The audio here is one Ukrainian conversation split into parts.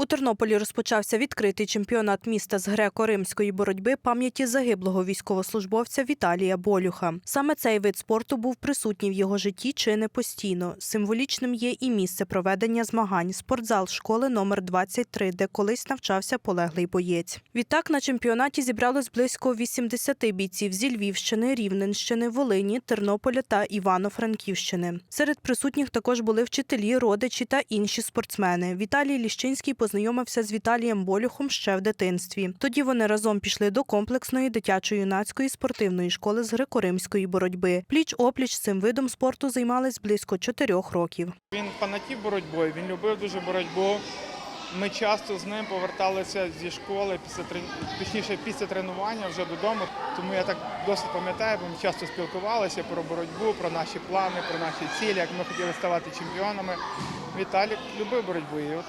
У Тернополі розпочався відкритий чемпіонат міста з греко-римської боротьби пам'яті загиблого військовослужбовця Віталія Болюха. Саме цей вид спорту був присутній в його житті чи не постійно. Символічним є і місце проведення змагань спортзал школи номер 23, де колись навчався полеглий боєць. Відтак на чемпіонаті зібралось близько 80 бійців зі Львівщини, Рівненщини, Волині, Тернополя та Івано-Франківщини. Серед присутніх також були вчителі, родичі та інші спортсмени. Віталій Ліщинський познайомився з Віталієм Болюхом ще в дитинстві. Тоді вони разом пішли до комплексної дитячо-юнацької спортивної школи з греко-римської боротьби. Пліч опліч цим видом спорту займались близько чотирьох років. Він фанатів боротьбою, він любив дуже боротьбу. Ми часто з ним поверталися зі школи після точніше після тренування вже додому. Тому я так досить пам'ятаю, бо ми часто спілкувалися про боротьбу, про наші плани, про наші цілі, як ми хотіли ставати чемпіонами. Віталік любив боротьбу. І от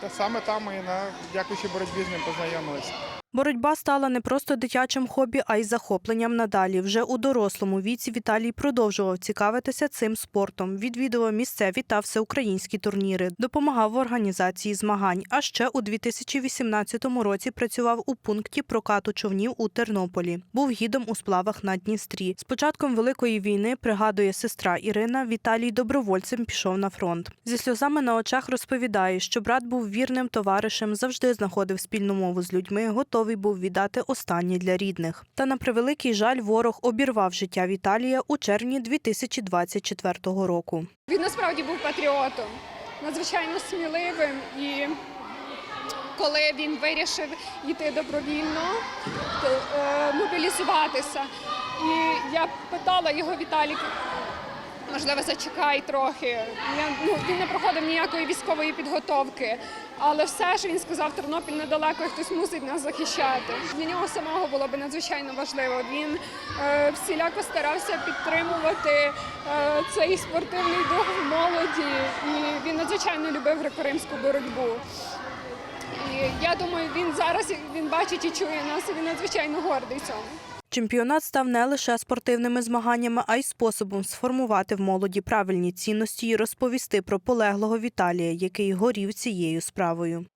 та саме там ми на дякуючи боротьбі з ним познайомилися. Боротьба стала не просто дитячим хобі, а й захопленням надалі. Вже у дорослому віці Віталій продовжував цікавитися цим спортом, відвідував місцеві та всеукраїнські турніри, допомагав в організації змагань. А ще у 2018 році працював у пункті прокату човнів у Тернополі. Був гідом у сплавах на Дністрі. З початком великої війни пригадує сестра Ірина. Віталій добровольцем пішов на фронт. Зі сльозами на очах розповідає, що брат був вірним товаришем, завжди знаходив спільну мову з людьми, готовий був віддати останнє для рідних. Та на превеликий жаль, ворог обірвав життя Віталія у червні 2024 року. Він насправді був патріотом, надзвичайно сміливим і коли він вирішив йти добровільно, е, мобілізуватися. І я питала його Віталік, можливо, зачекай трохи. Я, ну, він не проходив ніякої військової підготовки, але все ж він сказав, Тернопіль недалеко, і хтось мусить нас захищати. Для нього самого було би надзвичайно важливо. Він е, всіляко старався підтримувати е, цей спортивний дух в молоді, і він надзвичайно любив греко-римську боротьбу. І я думаю, він зараз він бачить і чує нас, і він надзвичайно гордий цьому. Чемпіонат став не лише спортивними змаганнями, а й способом сформувати в молоді правильні цінності і розповісти про полеглого Віталія, який горів цією справою.